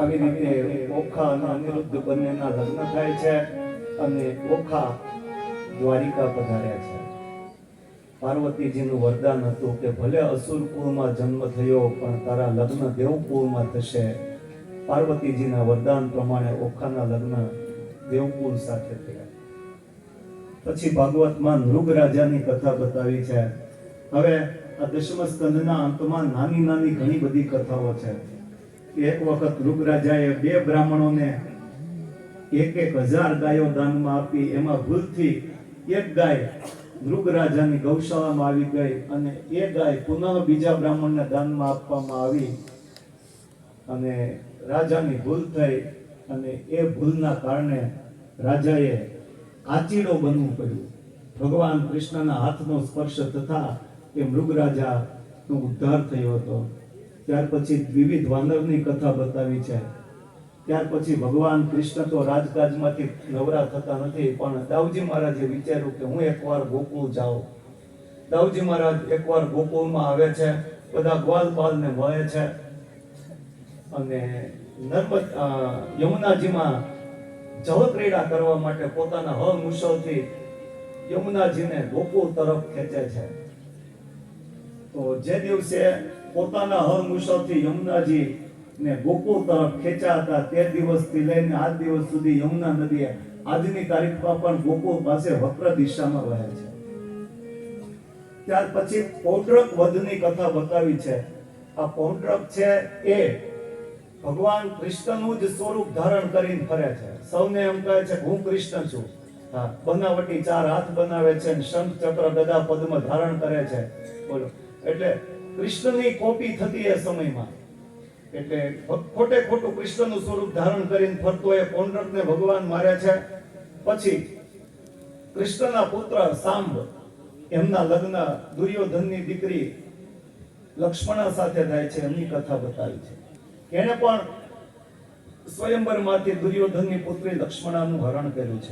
આવી રીતે ઓખા અને અનિરુદ્ધ બંનેના લગ્ન થાય છે અને ઓખા દ્વારિકા પધાર્યા છે. પાર્વતીજીનું વરદાન હતું કે ભલે અસુરપુરમાં જન્મ થયો, પણ તારા લગ્ન દેવપુરમાં થશે. પાર્વતીજીના વરદાન પ્રમાણે ઓખાના લગ્ન દેવપુર સાથે થયા. પછી ભાગવતમાં નૃગ રાજાની કથા બતાવી છે. હવે આ દશમ સ્કંદના અંતમાં નાની નાની ઘણી બધી કથાઓ છે. એક વખત નૃગ બે બ્રાહ્મણોને એક એક હજાર ગાયો દાનમાં આપી, એમાં ભૂલથી એક ગાય નૃગ ગૌશાળામાં આવી ગઈ અને એ ગાય પુનઃ બીજા બ્રાહ્મણને દાનમાં આપવામાં આવી અને રાજાની ભૂલ થઈ અને એ ભૂલના કારણે રાજાએ કાચીડો બનવું પડ્યું. ભગવાન કૃષ્ણના હાથનો સ્પર્શ થતા એ મૃગરાજાનો ઉદ્ધાર થયો હતો. ત્યાર પછી વિવિધ વાનરની કથા બતાવી છે. ત્યાર પછી ભગવાન કૃષ્ણ તો રાજકાજમાંથી નવરા થતા નથી, પણ દાઉજી મહારાજે વિચાર્યું કે હું એકવાર ગોકુળ જાઉં. દાઉજી મહારાજ એકવાર ગોકુળમાં આવે છે, બધા ગ્વાલપાલને વહે છે. અને નર્મદ યમુનાજીમાં જળક્રીડા કરવા માટે પોતાના હળ મુસળથી યમુનાજીને ગોકુળ તરફ ખેંચે છે. તો જે દિવસે પોતાના હળ મુસળથી યમુનાજી ને ગોકુળ તરફ ખેંચાતા તે દિવસથી લઈને આજ દિવસ સુધી યમુના નદી આજની તારીખમાં પણ ગોકુળ પાસે વક્ર દિશામાં વહે છે. ત્યાર પછી પૌંડ્રક વધની કથા બતાવી છે. આ પૌંડ્રક છે એ ભગવાન કૃષ્ણનું જ સ્વરૂપ ધારણ કરીને ફરે છે. સૌને એમ કહે છે હું કૃષ્ણ છું. હા, બનાવટી ચાર હાથ બનાવે છે શંખ ચક્ર ગદા પદ્મ ધારણ કરે છે. બોલો. એટલે કૃષ્ણની કોપી થતી એ સમયમાં. એટલે ખોટે, ખોટું કૃષ્ણનું સ્વરૂપ ધારણ કરીને ફરતો એ પૌંડરકને ભગવાન મારે છે. પછી કૃષ્ણના પુત્ર સાંબ, એમના લગ્ન દુર્યોધનની દીકરી લક્ષ્મણા સાથે થાય છે, એમની કથા બતાવી છે. એને પણ સ્વયંવરમાંથી દુર્યોધનની પુત્રી લક્ષ્મણાનું હરણ કર્યું છે.